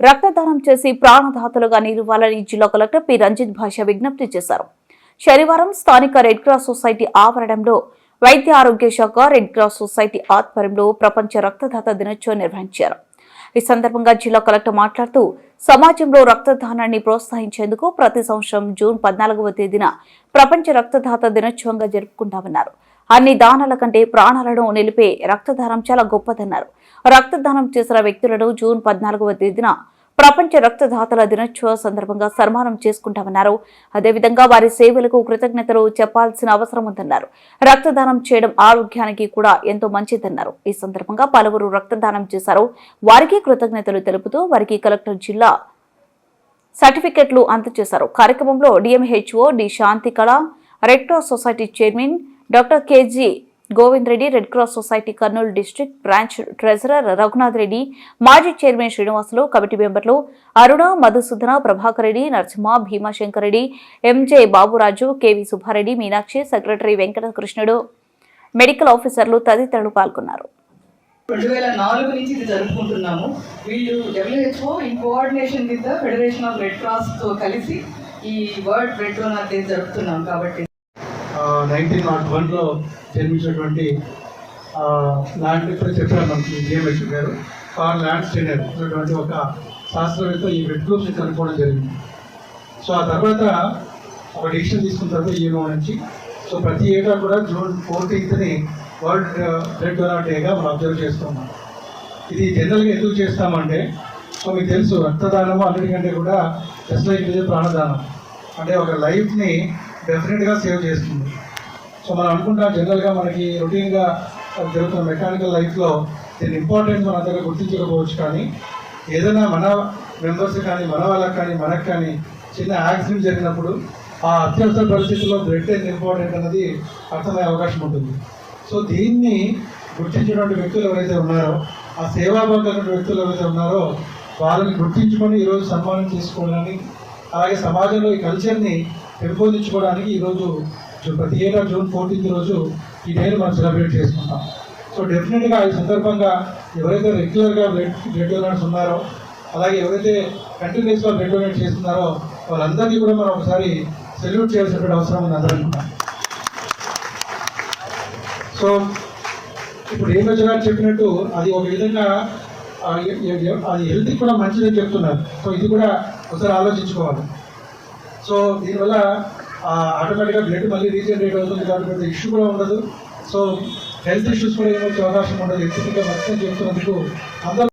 రక్తదానం చేసి ప్రాణదాతలుగా నిలవాలని జిల్లా కలెక్టర్ పి. రంజిత్ భాష విజ్ఞప్తి చేశారు. శనివారం స్థానిక రెడ్ క్రాస్ సొసైటీ ఆవరణంలో వైద్య ఆరోగ్య శాఖ రెడ్ క్రాస్ సొసైటీ ఆధ్వర్యంలో ప్రపంచ రక్తదాత దినోత్సవం నిర్వహించారు. ఈ సందర్భంగా జిల్లా కలెక్టర్ మాట్లాడుతూ సమాజంలో రక్తదానాన్ని ప్రోత్సహించేందుకు ప్రతి సంవత్సరం జూన్ పద్నాలుగవ తేదీన ప్రపంచ రక్తదాత దినోత్సవంగా జరుపుకుంటామన్నారు. అన్ని దానాల కంటే ప్రాణాలను నిలిపే రక్తదానం చాలా గొప్పదన్నారు. రక్తదానం చేసిన వ్యక్తులను జూన్ పద్నాలుగవ తేదీన ప్రపంచ రక్తదాతల దినోత్సవ సందర్భంగా సన్మానం చేసుకుంటామన్నారు. అదేవిధంగా వారి సేవలకు కృతజ్ఞతలు చెప్పాల్సిన అవసరం ఉందన్నారు. రక్తదానం చేయడం ఆరోగ్యానికి కూడా ఎంతో మంచిదన్నారు. ఈ సందర్భంగా పలువురు రక్తదానం చేశారు. వారికి కృతజ్ఞతలు తెలుపుతూ వారికి కలెక్టర్ జిల్లా సర్టిఫికెట్లు అందజేశారు. కార్యక్రమంలో DMHO D Shanti Kala red cross society chairman doctor KG Govind Reddy red cross society Kurnool district branch treasurer Raghunath Reddy మాజీ చైర్మన్ శ్రీనివాసులు కమిటీ మెంబర్లు Aruna Madhusudana Prabhakar Reddy Narasimha Bheemashankar Reddy MJ Baburaju KV Subbareddy Meenakshi secretary Venkatakrishnudu. Medical ఆఫీసర్లు తదితరులు పాల్గొన్నారు. రెండు వేల నాలుగు నుంచి ఇది జరుపుకుంటున్నాము. వీళ్ళు WHO in coordination with federation of red క్రాస్తో కలిసి ఈ వరల్డ్ రెడ్ డోనర్ డే జరుపుతున్నాం కాబట్టి నైన్టీన్ నాట్ వన్లో జన్మించినటువంటి ల్యాండ్ ఇప్పుడు చెప్పారు మనకి డిఎంహెచ్ గారు. ఫార్ ల్యాండ్ స్టేనర్ అనేటువంటి ఒక శాస్త్రవేత్త ఈ రెడ్ గ్రూప్స్ని కనుక్కోవడం జరిగింది. సో ఆ తర్వాత ఒక డిసిషన్ తీసుకున్న తర్వాత యూనో నుంచి సో ప్రతి ఏటా కూడా జూన్ ఫోర్టీన్త్ని వరల్డ్ రెడ్ డోనర్ డేగా మనం అబ్జర్వ్ చేస్తున్నాం. ఇది జనరల్గా ఎందుకు చేస్తామంటే సో మీకు తెలుసు రక్తదానము అన్నిటికంటే కూడా జస్ట్ లైక్ ప్రాణదానం. అంటే ఒక లైఫ్ని డెఫినెట్గా సేవ్ చేస్తుంది. సో మనం అనుకుంటాం జనరల్గా మనకి రొటీన్గా జరుగుతున్న మెకానికల్ లైఫ్లో దీని ఇంపార్టెంట్ మన దగ్గర గుర్తించకపోవచ్చు కానీ ఏదైనా మన మెంబర్స్ కానీ మన వాళ్ళకి కానీ మనకు కానీ చిన్న యాక్సిడెంట్ జరిగినప్పుడు ఆ అత్యవసర పరిస్థితుల్లో బ్లడ్ ఎంత ఇంపార్టెంట్ అన్నది అర్థమయ్యే అవకాశం ఉంటుంది. సో దీన్ని గుర్తించినటువంటి వ్యక్తులు ఎవరైతే ఉన్నారో ఆ సేవాభాగమైనటువంటి వ్యక్తులు ఎవరైతే ఉన్నారో వాళ్ళని గుర్తించుకొని ఈరోజు సన్మానం చేసుకోవడానికి అలాగే సమాజంలో ఈ కల్చర్ని పెంపొందించుకోవడానికి ఈరోజు ప్రతి ఏటా జూన్ ఫోర్టీన్త్ రోజు ఈ డేని మనం సెలబ్రేట్ చేసుకుంటాం. సో డెఫినెట్గా ఈ సందర్భంగా ఎవరైతే రెగ్యులర్గా బ్లడ్ బ్లడ్ డొనేట్స్ ఉన్నారో అలాగే ఎవరైతే కంటిన్యూస్గా బ్లడ్ డొనేట్ చేస్తున్నారో వాళ్ళందరికీ కూడా మనం ఒకసారి సెల్యూట్ చేయాల్సినటువంటి అవసరం ఉంది అందరం కూడా. సో ఇప్పుడు ఏం గారు చెప్పినట్టు అది ఒక విధంగా అది హెల్త్కి కూడా మంచిదని చెప్తున్నారు. సో ఇది కూడా ఒకసారి ఆలోచించుకోవాలి. సో దీనివల్ల ఆటోమేటిక్గా బ్లడ్ మళ్ళీ రీజనరేట్ అవుతుంది కాబట్టి పెద్ద ఇష్యూ కూడా ఉండదు. సో హెల్త్ ఇష్యూస్ కూడా ఏమొచ్చే అవకాశం ఉండదు. ఎత్తుగా మొత్తం చెప్తున్నందుకు అందరూ